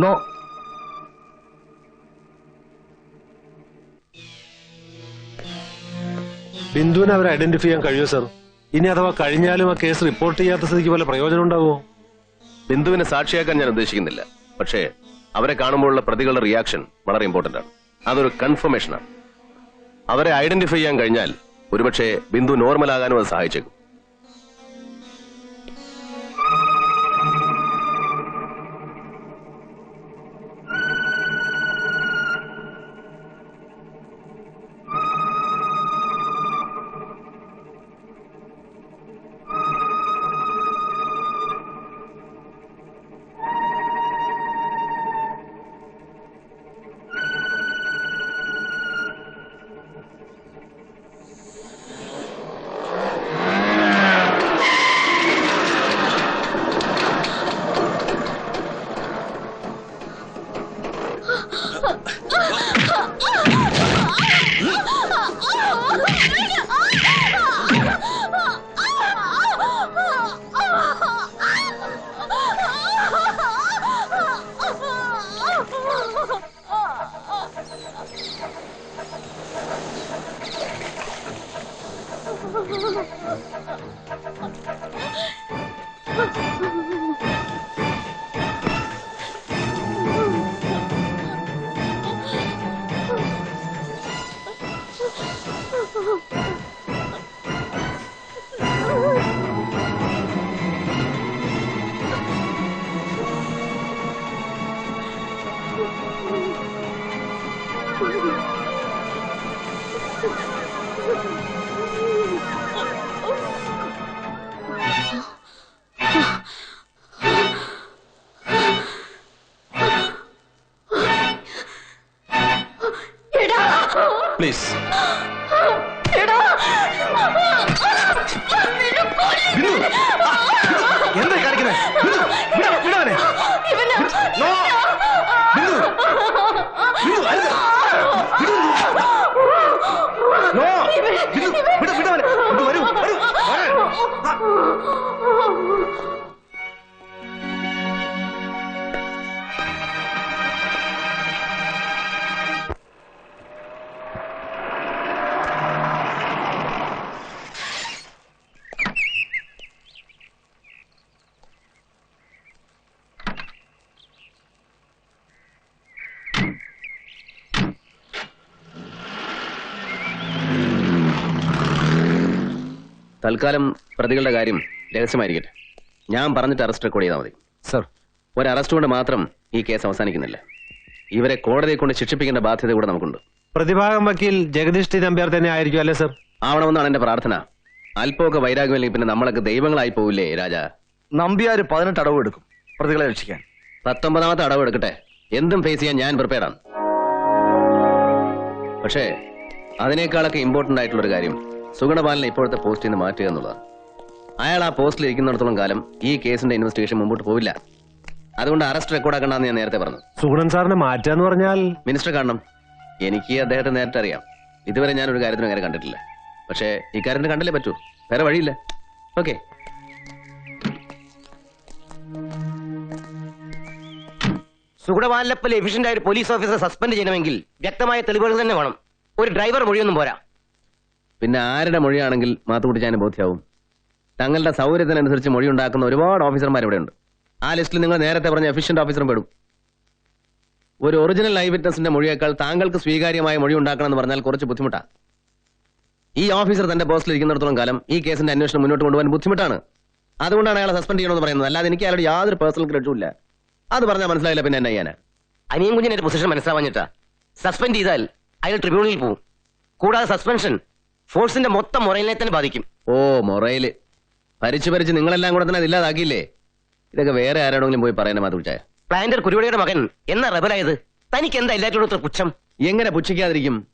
No ബിന്ദുവിനെ അവരെ identify ചെയ്യാൻ കഴിയുമോ സർ ഇനി അഥവാ കഴിഞ്ഞാലും ആ കേസ് റിപ്പോർട്ട് ചെയ്യാത്ത സ്ഥിതിക്ക് വല്ല പ്രയോജനം ഉണ്ടാവുമോ? ബിന്ദുവിനെ സാക്ഷിയാക്കാൻ ഞാൻ ഉദ്ദേശിക്കുന്നില്ല. പക്ഷേ അവരെ കാണുമ്പോഴുള്ള പ്രതികളുടെ റിയാക്ഷൻ വളരെ ഇമ്പോർട്ടന്റ് ആണ്. അതൊരു കൺഫർമേഷനാണ് അവരെ ഐഡന്റിഫൈ ചെയ്യാൻ കഴിഞ്ഞാൽ ഒരുപക്ഷെ ബിന്ദു നോർമൽ ആകാനും അത് സഹായിച്ചേക്കും. പ്ലീസ്. എന്താ കാണിക്കുന്നത് അരുത്. ബിന്ദു നോ. തൽക്കാലം പ്രതികളുടെ കാര്യം രഹസ്യമായിരിക്കട്ടെ. ഞാൻ പറഞ്ഞിട്ട് അറസ്റ്റ് റെക്കോർഡ് ചെയ്താൽ മതി. സർ. ഒരു അറസ്റ്റ് കൊണ്ട് മാത്രം ഈ കേസ് അവസാനിക്കുന്നില്ല. ഇവരെ കോടതിയെ കൊണ്ട് ശിക്ഷിപ്പിക്കേണ്ട ബാധ്യത കൂടെ നമുക്കുണ്ട്. പ്രതിഭാഗം വക്കീൽ ജഗദീഷ് ടി നമ്പ്യാർ തന്നെ ആയിരിക്കും അല്ലേ സർ? ആവണമെന്നാണ് എന്റെ പ്രാർത്ഥന. അല്പമൊക്കെ വൈരാഗ്യമില്ലെങ്കിൽ പിന്നെ നമ്മളൊക്കെ ദൈവങ്ങളായി പോവില്ലേ രാജ? നമ്പ്യാർ പതിനെട്ട് അടവ് എടുക്കും പ്രതികളെ രക്ഷിക്കാൻ. പത്തൊമ്പതാമത്തെ അടവ് എടുക്കട്ടെ. എന്തും ഫേസ് ചെയ്യാൻ ഞാൻ പ്രിപ്പയർഡാണ് ആണ്. പക്ഷേ അതിനേക്കാളൊക്കെ ഇമ്പോർട്ടന്റ് ആയിട്ടുള്ള ഒരു കാര്യം സുഗണപാലനെ ഇപ്പോഴത്തെ പോസ്റ്റിൽ നിന്ന് മാറ്റുക എന്നുള്ളതാണ് അയാൾ ആ പോസ്റ്റിൽ ഇരിക്കുന്നിടത്തോളം കാലം ഈ കേസിന്റെ ഇൻവെസ്റ്റിഗേഷൻ മുമ്പോട്ട് പോവില്ല. അതുകൊണ്ട് അറസ്റ്റ് റെക്കോർഡ് ആക്കണ്ടെന്ന് ഞാൻ നേരത്തെ പറഞ്ഞു. സുഗുണൻ സാറിനെ മാറ്റാന്ന് പറഞ്ഞാൽ? മിനിസ്റ്റർ കാണണം. എനിക്ക് അദ്ദേഹത്തെ നേരത്തെ അറിയാം. ഇതുവരെ ഞാൻ ഒരു കാര്യത്തിനും അങ്ങനെ കണ്ടിട്ടില്ല. പക്ഷേ ഈ കാര്യം കണ്ടല്ലേ പറ്റൂ? വേറെ വഴിയില്ല. ഓക്കെ. സുഗുണവാലപ്പൽ എഫിഷ്യന്റ് ആയ പോലീസ് ഓഫീസറെ സസ്പെൻഡ് ചെയ്യണമെങ്കിൽ വ്യക്തമായ തെളിവുകൾ തന്നെ വേണം. ഒരു ഡ്രൈവർ മൊഴിയൊന്നും പോരാ. പിന്നെ ആരുടെ മൊഴിയാണെങ്കിൽ മാത്തുക്കുട്ടിച്ചാന് ബോധ്യാവും? തങ്ങളുടെ സൗകര്യത്തിനനുസരിച്ച് മൊഴി ഉണ്ടാക്കുന്ന ഒരുപാട് ഓഫീസർമാർ ഇവിടെയുണ്ട്. ആ ലിസ്റ്റിൽ നിങ്ങൾ നേരത്തെ പറഞ്ഞ എഫിഷ്യന്റ് ഓഫീസറും പെടും. ഒരു ഒറിജിനൽ ഐ വിറ്റ്നസിന്റെ മൊഴിയേക്കാൾ താങ്കൾക്ക് സ്വീകാര്യമായ മൊഴി ഉണ്ടാക്കണം എന്ന് പറഞ്ഞാൽ കുറച്ച് ബുദ്ധിമുട്ടാണ് ഈ ഓഫീസർ തന്റെ പോസ്റ്റിൽ ഇരിക്കുന്നിടത്തോളം കാലം ഈ കേസിന്റെ അന്വേഷണം മുന്നോട്ട് കൊണ്ടുപോകാൻ ബുദ്ധിമുട്ടാണ്. അതുകൊണ്ടാണ് അയാളെ സസ്പെൻഡ് ചെയ്യണമെന്ന് പറയുന്നത്. അല്ലാതെ എനിക്ക് അയാളുടെ യാതൊരു പേഴ്സണൽ ക്രെഡിറ്റും ഇല്ല. അത് പറഞ്ഞാൽ മനസ്സിലായില്ല പിന്നെ എന്നാ ചെയ്യാനാ അനിയൻ കുഞ്ഞിന്റെ പൊസിഷൻ മനസ്സിലാവാഞ്ഞിട്ടാ. സസ്പെൻഡ് ചെയ്താൽ അയാൾ ട്രിബ്യൂണലിൽ പോകും കൂടാതെ സസ്പെൻഷൻ ഫോഴ്സിന്റെ മൊത്തം മൊറലിനെ തന്നെ ബാധിക്കും. ഓ മൊറയിൽ. ഭരിച്ചു ഭരിച്ച് നിങ്ങളെല്ലാം കൂടെ തന്നെ ഇല്ലാതാക്കിയില്ലേ? ഇതൊക്കെ വേറെ ആരോടെങ്കിലും പോയി പറയുന്ന മാതുച്ചായ പ്ലാന്റർ കുരുവടിയുടെ മകൻ എന്നാ റബലായത്? തനിക്ക് എന്താ എല്ലാറ്റിനോട് പുച്ഛം? എങ്ങനെ പുച്ഛിക്കാതിരിക്കും?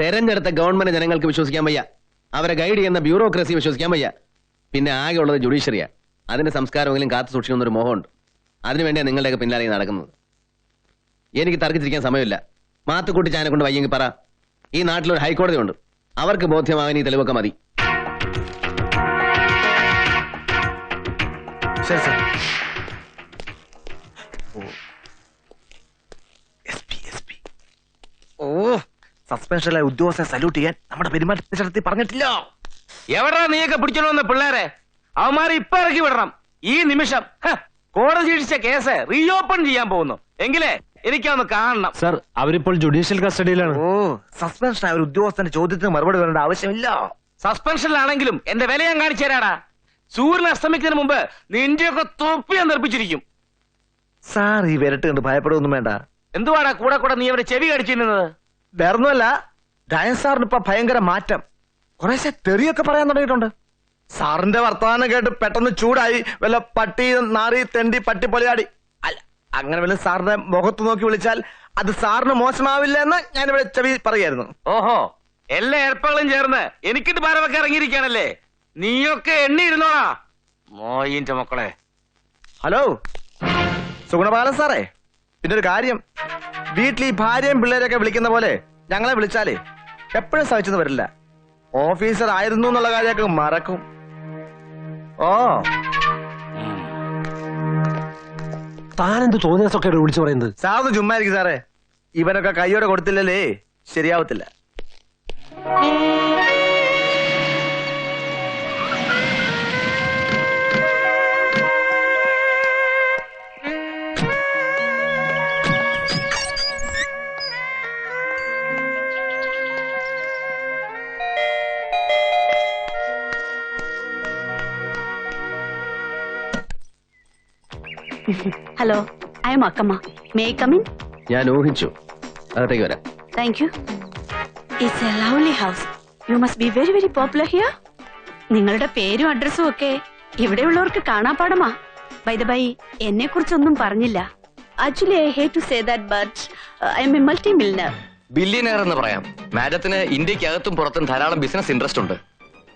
തെരഞ്ഞെടുത്ത ഗവൺമെന്റ് ജനങ്ങൾക്ക് വിശ്വസിക്കാൻ വയ്യ. അവരെ ഗൈഡ് ചെയ്യുന്ന ബ്യൂറോക്രസി വിശ്വസിക്കാൻ വയ്യ. പിന്നെ ആകെ ഉള്ളത് ജുഡീഷ്യറിയാ അതിന്റെ സംസ്കാരമെങ്കിലും കാത്തു സൂക്ഷിക്കുന്ന ഒരു മോഹമുണ്ട്. അതിനുവേണ്ടിയാണ് നിങ്ങളുടെയൊക്കെ പിന്നാലെ നടക്കുന്നത്. എനിക്ക് തർക്കിച്ചിരിക്കാൻ സമയമില്ല. മാത്തുക്കൂട്ടി ചാനെ കൊണ്ട് വയ്യെങ്കിൽ പറ. ഈ നാട്ടിലൊരു ഹൈക്കോടതി ഉണ്ട് അവർക്ക് ബോധ്യമാകാൻ ഈ തെളിവൊക്കെ മതി. ശരി സാർ ഓ. സസ്പെൻഷനിലായ ഉദ്യോഗസ്ഥനെ സല്യൂട്ട് ചെയ്യാൻ നമ്മുടെ പെരുമാറ്റത്തിൽ പറഞ്ഞിട്ടില്ല. എവിടാ നീയൊക്കെ പിടിച്ചോണ്ട് പിള്ളേരെ? അവന്മാരെ ഇപ്പൊ ഇറക്കി വിടണം. ഈ നിമിഷം കോടതി ഇടിച്ച കേസ് റീഓപ്പൺ ചെയ്യാൻ പോകുന്നു. എങ്കിലേ എനിക്കൊന്ന് കാണണം. സർ അവരിപ്പോൾ ജുഡീഷ്യൽ കസ്റ്റഡിയിലാണ് ഓ സസ്പെൻഷൻ ആയ ഒരു ഉദ്യോഗസ്ഥന്റെ ചോദ്യത്തിന് മറുപടി വരേണ്ട ആവശ്യമില്ല. സസ്പെൻഷനിലാണെങ്കിലും എന്റെ വില ഞാൻ കാണിച്ചു തരാടാ. സൂര്യൻ അസ്തമിക്കുന്നതിന് മുമ്പ് നിന്റെയൊക്കെ തൊപ്പി ഞാൻ നിർപ്പിച്ചിരിക്കും സാർ ഈ വിരട്ട് കണ്ട് ഭയപ്പെടുകയൊന്നും വേണ്ട. എന്തുവാടാ കൂടെ കൂടെ നീ അവരെ ചെവി കടിച്ചിരുന്നത്? വേറൊന്നുമല്ല ഡയൻ സാറിന് ഇപ്പൊ ഭയങ്കര മാറ്റം. കുറേശ്ശെ തെറിയൊക്കെ പറയാൻ തുടങ്ങിയിട്ടുണ്ട്. സാറിന്റെ വർത്തമാനം കേട്ട് പെട്ടെന്ന് ചൂടായി വല്ല പട്ടി നാറി തെണ്ടി പട്ടി പൊലയാടി അങ്ങനെ വല്ല സാറിന്റെ മുഖത്ത് നോക്കി വിളിച്ചാൽ അത് സാറിന് മോശമാവില്ല എന്ന് ഞാൻ ഇവിടെ ചെവി പറയായിരുന്നു ഓഹോ എല്ലാ ഏർപ്പകളും ചേർന്ന് എനിക്കിട്ട് ഭാരമൊക്കെ ഇറങ്ങിയിരിക്കാണല്ലേ നീയൊക്കെ എണ്ണിയിരുന്നോടാ. മോയിന്റെ മക്കളെ. ഹലോ സുഗുണബാലൻ സാറേ പിന്നെ ഒരു കാര്യം. വീട്ടിൽ ഈ ഭാര്യയും പിള്ളേരൊക്കെ വിളിക്കുന്ന പോലെ ഞങ്ങളെ വിളിച്ചാലേ എപ്പോഴും സഹിച്ചെന്ന് വരില്ല. ഓഫീസർ ആയിരുന്നു എന്നുള്ള കാര്യമൊക്കെ മറക്കും. ഓ താനെന്ത് തോന്നിയ സൊക്കെ വിളിച്ചു പറയുന്നത്? സാറിന് ചുമ്മായിരിക്കും സാറേ. ഇവനൊക്കെ കൈയോടെ കൊടുത്തില്ലല്ലേ? ശരിയാവത്തില്ല. Hello I'm Akkamma may come in ഞാൻ ഊഹിച്ചു. അകത്തേക്ക് വരാം. Thank you it's a lovely house you must be very very popular here നിങ്ങളുടെ പേരും അഡ്രസ്സും ഒക്കെ ഇവിടെയുള്ളവർക്ക് കാണാപ്പാടമാ ബൈ ദ ബൈ എന്നെ കുറിച്ചൊന്നും പറഞ്ഞില്ല. Actually I hate to say that but I am a multi millionaire billionaire എന്ന് പറയാം. മാഡത്തിന് ഇന്ത്യക്കകത്തും പുറത്തും ധാരാളം ബിസിനസ് ഇൻട്രസ്റ്റ് ഉണ്ട്.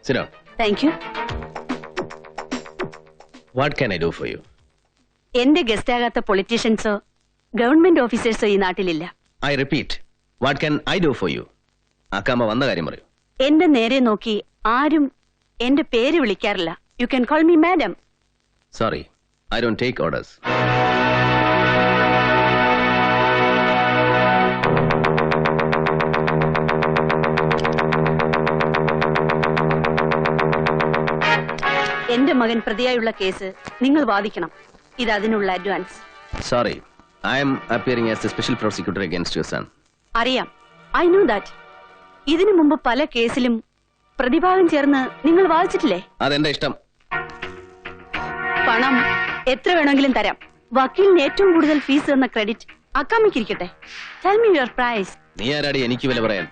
സിനോ thank you what can I do for you എന്റെ ഗസ്റ്റ് ആകാത്ത പൊളിറ്റീഷ്യൻസോ ഗവൺമെന്റ് ഓഫീസേഴ്സോ ഈ നാട്ടിലില്ല. I repeat what can I do for you Akkamma വന്ന കാര്യം പറയൂ. എന്റെ നേരെ നോക്കി ആരും എന്റെ പേര് വിളിക്കാറില്ല. You can call me madam sorry I don't take orders എന്റെ മകൻ പ്രതിയായുള്ള കേസ് നിങ്ങൾ വാദിക്കണം. ഇത് അതിനുള്ള advance sorry I am appearing as a special prosecutor against your son അറിയാം. ഐ നോ ദാറ്റ് ഇതിനു മുമ്പ് പല കേസിലും പ്രതിഭാഗം ചേർന്ന് നിങ്ങൾ വാദിച്ചിട്ടില്ലേ? അതെന്റെ ഇഷ്ടം. പണം എത്ര വേണമെങ്കിലും തരാം. വക്കീലിന് ഏറ്റവും കൂടുതൽ ഫീസ് എന്ന ക്രെഡിറ്റ് അക്കാമിക്കിരിക്കട്ടെ. ടെൽ മി യുവർ പ്രൈസ് നീ ആരാടി എനിക്ക് വില പറയാൻ?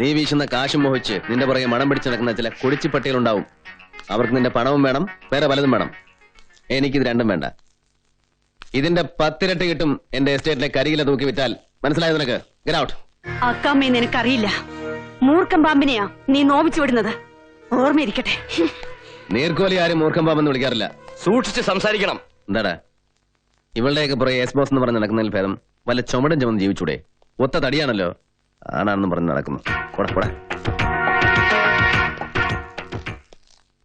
നീ വീശുന്ന കാശും മോഹിച്ച് നിന്റെ പുറകെ മണം പിടിച്ചു നടക്കുന്ന ചില കുടിച്ചിപ്പട്ടികളുണ്ടാവും. അവർക്ക് നിന്റെ പണവും വേണം വേറെ പലതും വേണം. എനിക്കിത് രണ്ടും വേണ്ട. ഇതിന്റെ പത്തിരട്ടി കിട്ടും എന്റെ എസ്റ്റേറ്റിലെ കരിയില തൂക്കി വിറ്റാൽ. മനസ്സിലായത് നിനക്ക്? ഗെറ്റ് ഔട്ട് അക്കാമ്മയെ നിനക്കറിയില്ല. മൂർഖം പാമ്പിനെയാ നീ നോവിച്ചു വിടുന്നത്. ഓർമ്മയിരിക്കട്ടെ. നീർക്കോലി ആരും മൂർഖം പാമ്പെന്ന് വിളിക്കാറില്ല. സൂക്ഷിച്ച് സംസാരിക്കണം. എന്താടാ? ഇവളുടെയൊക്കെ പുറകെ എസ് ബോസ് എന്ന് പറഞ്ഞ് നടക്കുന്നതിൽ ഭേദം വല്ല ചുമടും ചുമന്ന് ജീവിച്ചൂടെ? ഒത്ത തടിയാണല്ലോ. ആണാണെന്ന് പറഞ്ഞ് നടക്കുന്നു. കൂടെ കൂടെ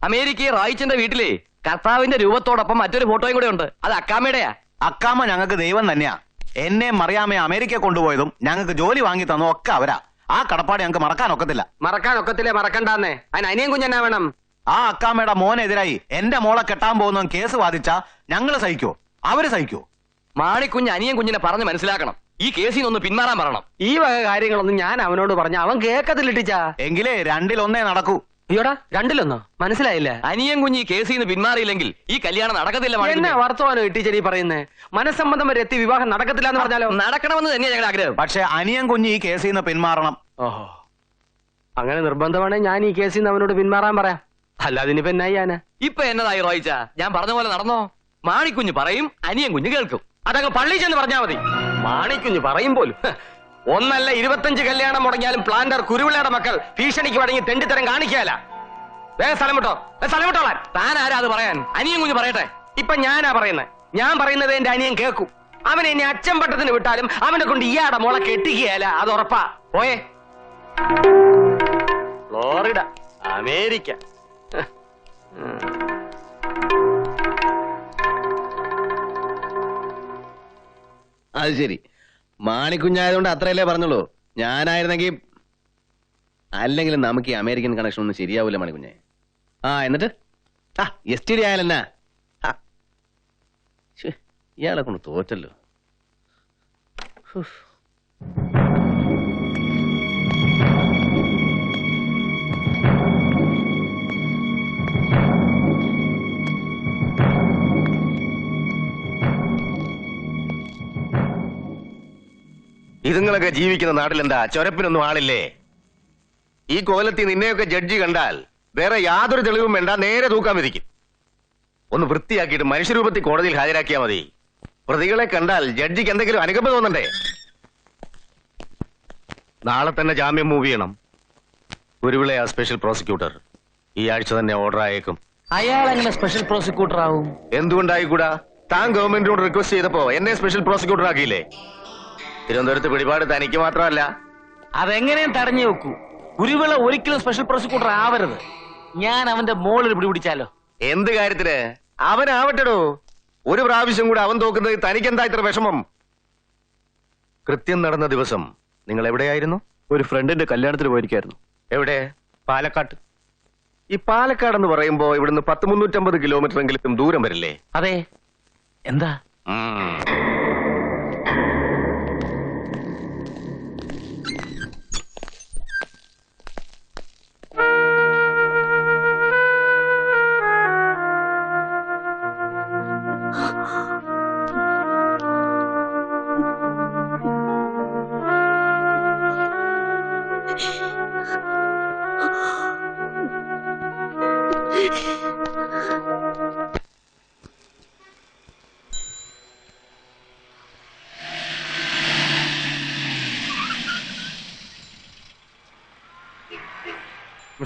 അമേരിക്കയിൽ റായിച്ചന്റെ വീട്ടിലെ കർത്താവിന്റെ രൂപത്തോടൊപ്പം മറ്റൊരു ഫോട്ടോയും കൂടെ ഉണ്ട് അത് അക്കാമയുടെയാ അക്കാമ്മ ഞങ്ങൾക്ക് ദൈവം തന്നെയാ. എന്നെ മറിയാമയെ അമേരിക്ക കൊണ്ടുപോയതും ഞങ്ങൾക്ക് ജോലി വാങ്ങി തന്നതും ഒക്കെ അവരാ. ആ കടപ്പാട് ഞങ്ങൾക്ക് മറക്കാൻ ഒക്കത്തില്ല. മറക്കാൻ ഒക്കത്തില്ലേ? മറക്കണ്ടെന്നേ. അതിന് അനിയൻ കുഞ്ഞെന്നാ വേണം? ആ അക്കാമ്മയുടെ മോനെതിരായി എന്റെ മോളെ കെട്ടാൻ പോകുന്ന കേസ് വാദിച്ചാ ഞങ്ങൾ സഹിക്കോ? അവർ സഹിക്കോ? മാണിക്കുഞ്ഞ് അനിയൻ കുഞ്ഞിനെ പറഞ്ഞ് മനസ്സിലാക്കണം. ഈ കേസിൽ നിന്ന് പിന്മാറാൻ പറയണം. ഈ വക കാര്യങ്ങളൊന്നും ഞാൻ അവനോട് പറഞ്ഞ അവൻ കേക്കത്തില്ലിട്ടിച്ചാ എങ്കിലേ രണ്ടിലൊന്നേ നടക്കൂ. അയ്യോടാ രണ്ടിലൊന്നോ? മനസ്സിലായില്ല? അനിയൻ കുഞ്ഞി കേസിൽ നിന്ന് പിന്മാറിയില്ലെങ്കിൽ ഈ കല്യാണം നടക്കത്തില്ല എന്നെ. വർത്തമാനം ഇട്ടിച്ചെടി പറയുന്നേ? മനസ്സമ്മതം വരെ എത്തി വിവാഹം നടക്കത്തില്ല എന്ന് പറഞ്ഞാലോ? നടക്കണമെന്ന് തന്നെയാണ് ഞങ്ങളുടെ ആഗ്രഹം. പക്ഷെ അനിയൻ കുഞ്ഞി ഈ കേസിൽ നിന്ന് പിന്മാറണം. ഓഹോ. അങ്ങനെ നിർബന്ധമാണെങ്കിൽ ഞാൻ ഈ കേസിൽ നിന്ന് അവനോട് പിന്മാറാൻ പറയാം. അല്ലാതെ ഇനിയിപ്പോ എന്നായി ചെയ്യാനാ? ഇപ്പൊ എന്നതായി റോയിച്ച? ഞാൻ പറഞ്ഞ പോലെ നടന്നോ? മാണിക്കുഞ്ഞ് പറയും അനിയൻ കുഞ്ഞ് കേൾക്കും. അതങ്ങ് പള്ളി ചെന്ന് പറഞ്ഞാൽ മതി. മാണിക്കുഞ്ഞ് പറയും പോലും. ഒന്നല്ല ഇരുപത്തഞ്ച് കല്യാണം മുടങ്ങിയാലും പ്ലാന്റർ കുരുവിളയുടെ മക്കൾ ഭീഷണിക്ക് വടങ്ങി തെണ്ടിത്തരം കാണിക്കാല വേഗം സ്ഥലം വിട്ടോ. സ്ഥലം വിട്ടോളാൻ. താൻ ആരാ അത് പറയാൻ? അനിയൻ കുഞ്ഞ് പറയട്ടെ. ഇപ്പൊ ഞാനാ പറയുന്നത് ഞാൻ പറയുന്നത് എന്റെ അനിയൻ കേൾക്കും. അവനെ ഇനി അച്ഛൻ പട്ടത്തിന് വിട്ടാലും അവനെ കൊണ്ട് ഇയാടെ മോളെ കെട്ടിക്കുകയല്ല. അത് ഉറപ്പാ. പോയേ. Florida America. അത് ശരി. മാണിക്കുഞ്ഞായതുകൊണ്ട് അത്രയല്ലേ പറഞ്ഞുള്ളൂ. ഞാനായിരുന്നെങ്കിൽ അല്ലെങ്കിൽ നമുക്ക് ഈ അമേരിക്കൻ കണക്ഷൻ ഒന്നും ശരിയാവൂല മണിക്കുഞ്ഞെ. ആ എന്നിട്ട്? ആ എസ് ടി ഡി ആയാലെന്നാ. ഇയാളെ കൊണ്ട് തോറ്റല്ലോ. ജീവിക്കുന്ന ജീവിക്കുന്ന നാട്ടിലെന്താ? ചൊരപ്പിനൊന്നും ആളില്ലേ? ഈ കോലത്തിൽ നിന്നെയൊക്കെ ജഡ്ജി കണ്ടാൽ വേറെ യാതൊരു തെളിവും വേണ്ട നേരെ തൂക്കാൻ വിധിക്കും. ഒന്ന് വൃത്തിയാക്കിയിട്ട് മനുഷ്യരൂപത്തിൽ കോടതിയിൽ ഹാജരാക്കിയാൽ മതി. പ്രതികളെ കണ്ടാൽ ജഡ്ജിക്ക് എന്തെങ്കിലും അനുകമ്പ തോന്നണ്ടേ? നാളെ തന്നെ ജാമ്യം മൂവ് ചെയ്യണം. ഗുരുവിളെ ആ സ്പെഷ്യൽ പ്രോസിക്യൂട്ടർ ഈ ആഴ്ച തന്നെ ഓർഡർ ആയേക്കും. അയാൾ എങ്ങനെ സ്പെഷ്യൽ പ്രോസിക്യൂട്ടർ ആവും? എന്തുകൊണ്ടായിക്കൂടാ? താൻ ഗവൺമെന്റിനോട് റിക്വസ്റ്റ് ചെയ്തപ്പോ എന്നെ സ്പെഷ്യൽ പ്രോസിക്യൂട്ടർ ആക്കിയില്ലേ? തിരുവനന്തപുരത്ത് പിടിപാട് തനിക്ക് മാത്രമല്ല. അതെങ്ങനെയും തടഞ്ഞു വെക്കൂ. കുരുവിള ഒരിക്കലും സ്പെഷ്യൽ പ്രോസിക്യൂട്ടർ ആവരുത്. ഞാൻ അവന്റെ മോളിൽ പിടിപിടിച്ചാലോ? എന്ത് കാര്യത്തിന്? അവനാവട്ടെടോ. ഒരു പ്രാവശ്യം കൂടെ അവൻ തോക്കുന്നത് തനിക്കെന്താ ഇത്ര വിഷമം? കൃത്യം നടന്ന ദിവസം നിങ്ങൾ എവിടെയായിരുന്നു? ഒരു ഫ്രണ്ടിന്റെ കല്യാണത്തിന് പോയിരിക്കായിരുന്നു. എവിടെ? പാലക്കാട്ട്. ഈ പാലക്കാട് എന്ന് പറയുമ്പോ ഇവിടുന്ന് പത്ത് മുന്നൂറ്റമ്പത് കിലോമീറ്റർ എങ്കിലും ദൂരം വരില്ലേ? അതെ. എന്താ?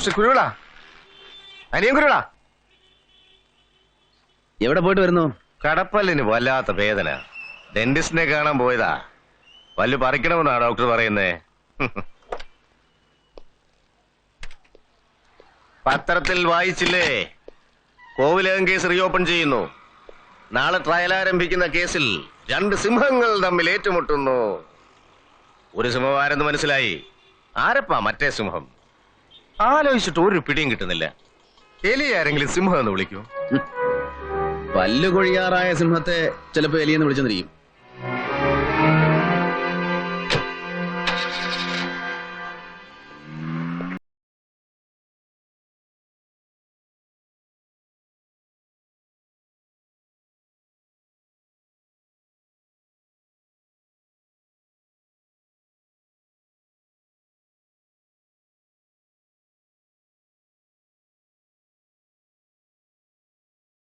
മിസ്റ്റർ കുരുവിള? അനിയൻ കുരുവിള? എവിടെ പോയിട്ട് വരുന്നു? കടപ്പല്ലിന് വല്ലാത്ത വേദന. ഡെന്റിസ്റ്റിനെ കാണാൻ പോയതാ. പല്ല് പറിക്കണമെന്നാ ഡോക്ടർ പറയുന്നേ. പത്രത്തിൽ വായിച്ചില്ലേ? കോവിലകം കേസ് റീഓപ്പൺ ചെയ്യുന്നു. നാളെ ട്രയൽ ആരംഭിക്കുന്ന കേസിൽ രണ്ട് സിംഹങ്ങൾ തമ്മിൽ ഏറ്റുമുട്ടുന്നു. ഒരു സിംഹം ആരെന്ന് മനസ്സിലായി? ആരപ്പാ മറ്റേ സിംഹം? ആലോചിച്ചിട്ട് ഒരു പിടിയും കിട്ടുന്നില്ല. എലി ആരെങ്കിലും സിംഹം എന്ന് വിളിക്കൂ. പല്ലു കൊഴിയാറായ സിംഹത്തെ ചിലപ്പോ എലിയെന്ന് വിളിച്ചെന്നിരിക്കും.